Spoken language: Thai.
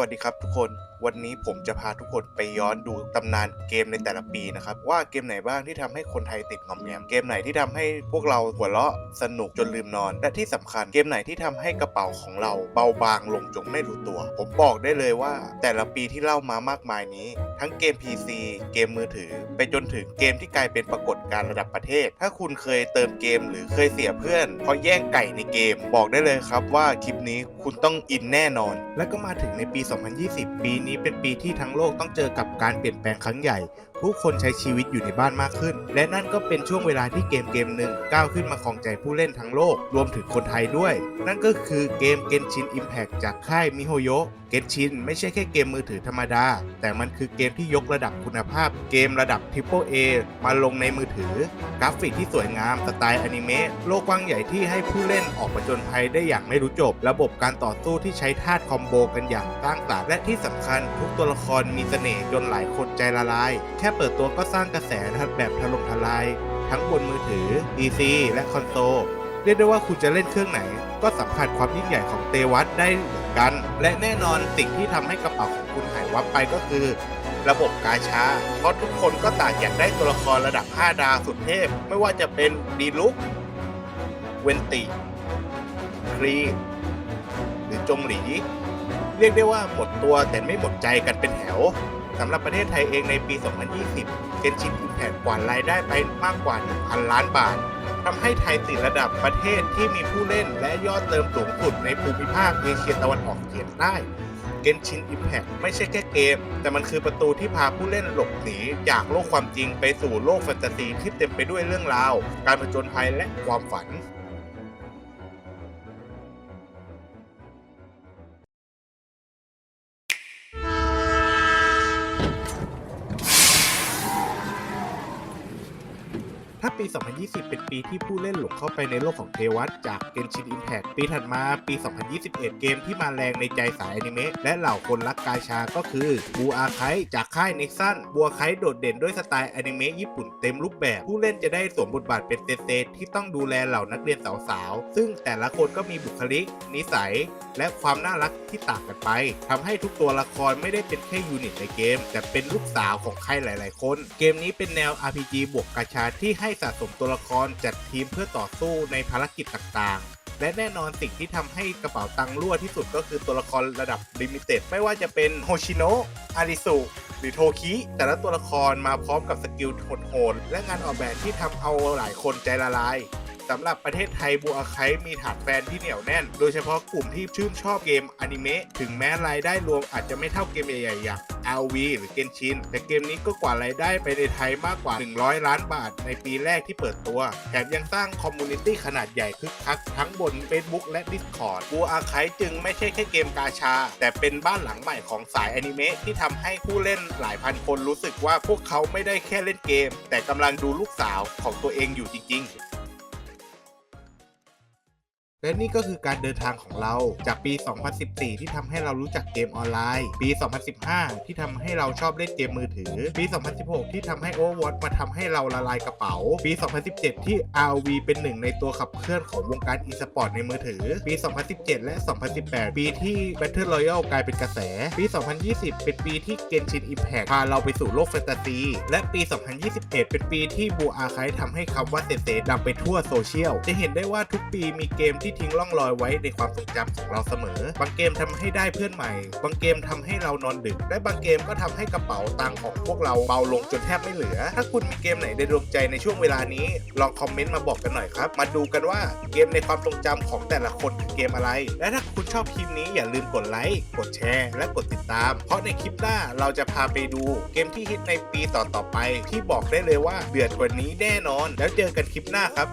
วัสดีครับทุกคนวันนี้ผมจะพาทุกคนไปย้อนดูตำนานเกมในแต่ละปีนะครับ ว่าเกมไหนบ้างที่ทำให้คนไทยติดงอมแงมเกมไหนที่ทำให้พวกเราหัวเราะสนุกจนลืมนอน และที่สำคัญเกมไหนที่ทำให้กระเป๋าของเราเบาบางลงจงไม่รู้ตัว ผมบอกได้เลยว่าแต่ละปีที่เล่ามามากมายนี้ทั้งเกม PC เกมมือถือ ไปจนถึงเกมที่กลายเป็นปรากฏการณ์ระดับประเทศ ถ้าคุณเคยเติมเกมหรือเคยเสียเพื่อนเพราะแย่งไก่ในเกม บอกได้เลยครับว่าคลิปนี้คุณต้องอินแน่นอน และก็มาถึงในปี 2020 ปีนี้เป็นปีที่ทั้งโลกต้องเจอกับการเปลี่ยนแปลงครั้งใหญ่ ผู้คนใช้ชีวิตอยู่ในบ้านมากขึ้น และนั่นก็เป็นช่วงเวลาที่เกมเกมหนึ่งก้าวขึ้นมาครองใจผู้เล่นทั้งโลก รวมถึงคนไทยด้วย นั่นก็คือเกมเกนชินอิมแพ t จากค่ายมิโฮโยเกนชินไม่ใช่แค่เกมมือถือธรรมดา แต่มันคือเกมที่ยกระดับคุณภาพ เกมระดับ Triple A มาลงในมือ ถือ กราฟิกที่สวยงามสไตล์อนิเมะโลกกว้างใหญ่ที่ให้ผู้เล่นออกผจญภัยได้อย่างไม่รู้จบ ระบบการต่อสู้ที่ใช้ธาตุคอมโบกันอย่างสร้างสรรค์และที่สำคัญทุกตัวละครมีเสน่ห์จนหลายคนใจละลาย แค่เปิดตัวก็สร้างกระแสแบบถล่มทลาย ทั้งบนมือถือ PC และคอนโซลเรียกได้ว่าคุณจะเล่นเครื่องไหน ก็สัมผัสความยิ่งใหญ่ของเตวัตได้เหมือนกัน และแน่นอนสิ่งที่ทำให้กระเป๋าของคุณหายวับไปก็คือ ระบบกาชา เพราะทุกคนก็ต่างอยากได้ตัวละครระดับ 5 ดาวสุดเทพ ไม่ว่าจะเป็นดีลุก เวนติ ครี หรือจงหลี เรียกได้ว่าหมดตัวแต่ไม่หมดใจกันเป็นแถวสำหรับประเทศไทยเองในปี 2020 เกนชินอิมแพกกวารายได้ไปมากกว่า 1,000 ล้านบาททำให้ไทยติดระดับประเทศที่มีผู้เล่นและยอดเติมสูงสุดในภูมิภาคเอเชียตะวันออกเฉียงใต้ เกนชินอิมแพกไม่ใช่แค่เกม แต่มันคือประตูที่พาผู้เล่นหลบหนีจากโลกความจริงไปสู่โลกแฟนตาซีที่เต็มไปด้วยเรื่องราว การผจญภัยและความฝัน ปี 2020 เป็นปีที่ผู้เล่นหลงเข้าไปในโลกของเทวัตจาก Genshin Impact ปีถัดมาปี 2021 เกมที่มาแรงในใจสายอนิเมะและเหล่าคนรักกาชาก็คือบูอาไคจากค่ายเน็กซันบัวไคโดดเด่นด้วยสไตล์อนิเมะญี่ปุ่นเต็มรูปแบบ ผู้เล่นจะได้สวมบทบาทเป็นเซเซที่ต้องดูแลเหล่านักเรียนสาวๆ ซึ่งแต่ละคนก็มีบุคลิก นิสัย และความน่ารักที่ต่างกันไปทำให้ทุกตัวละครไม่ได้เป็นแค่ยูนิตในเกม แต่เป็นลูกสาวของใครหลาย ๆ คน เกมนี้เป็นแนว RPG บวกกาชาที่ให้สะสมตัวละครจัดทีมเพื่อต่อสู้ในภารกิจต่าง ๆและแน่นอนสิ่งที่ทำให้กระเป๋าตังค์รั่วที่สุดก็คือตัวละครระดับลิมิเต็ดไม่ว่าจะเป็นโฮชิโนะอาริสุหรือโทคิแต่ละตัวละครมาพร้อมกับสกิลโหดๆและงานออกแบบที่ทำเอาหลายคนใจละลาย สำหรับประเทศไทยบัวไคมีฐานแฟนที่เหนียวแน่น โดยเฉพาะกลุ่มที่ชื่นชอบเกมอนิเมะถึงแม้รายได้รวมอาจจะไม่เท่าเกมใหญ่ๆอย่าง LV หรือ Genshin แต่เกมนี้ก็กว่ารายได้ไปในไทยมากกว่า 100 ล้านบาทในปีแรกที่เปิดตัว แถมยังสร้างคอมมูนิตี้ขนาดใหญ่คึกคักทั้งบน Facebook และ Discord บัวอาไคจึงไม่ใช่แค่เกมกาชา แต่เป็นบ้านหลังใหม่ของสายอนิเมะที่ทำให้ผู้เล่นหลายพันคนรู้สึกว่าพวกเขาไม่ได้แค่เล่นเกม แต่กำลังดูลูกสาวของตัวเองอยู่จริง ๆ และนี่ก็คือการเดินทางของเราจากปี 2014 ที่ทำให้เรารู้จักเกมออนไลน์ ปี 2015 ที่ทำให้เราชอบเล่นเกมมือถือ ปี 2016 ที่ทำให้ Overwatch มาทำให้เราละลายกระเป๋า ปี 2017 ที่ ROV เป็นหนึ่งในตัวขับเคลื่อนของวงการอีสปอร์ตในมือถือ ปี 2017 และ 2018 ปีที่ Battle Royale กลายเป็นกระแส ปี 2020 เป็นปีที่ Genshin Impact พาเราไปสู่โลกแฟนตาซี และปี 2021 เป็นปีที่บูอาคายทำให้คำว่าเซเซดังไปทั่วโซเชียล จะเห็นได้ว่าทุกปีมีเกมที่ทิ้งร่องรอยไว้ในความทรงจำของเราเสมอ บางเกมทำให้ได้เพื่อนใหม่ บางเกมทำให้เรานอนดึก และบางเกมก็ทำให้กระเป๋าตังค์ของพวกเราเบาลงจนแทบไม่เหลือ ถ้าคุณมีเกมไหนในดวงใจในช่วงเวลานี้ ลองคอมเมนต์มาบอกกันหน่อยครับ มาดูกันว่าเกมในความทรงจำของแต่ละคนคือเกมอะไร และถ้าคุณชอบคลิปนี้อย่าลืมกดไลค์ กดแชร์ และกดติดตาม เพราะในคลิปหน้าเราจะพาไปดูเกมที่ฮิตในปีต่อๆไป ที่บอกได้เลยว่าเดือดกว่านี้แน่นอน แล้วเจอกันคลิปหน้าครับ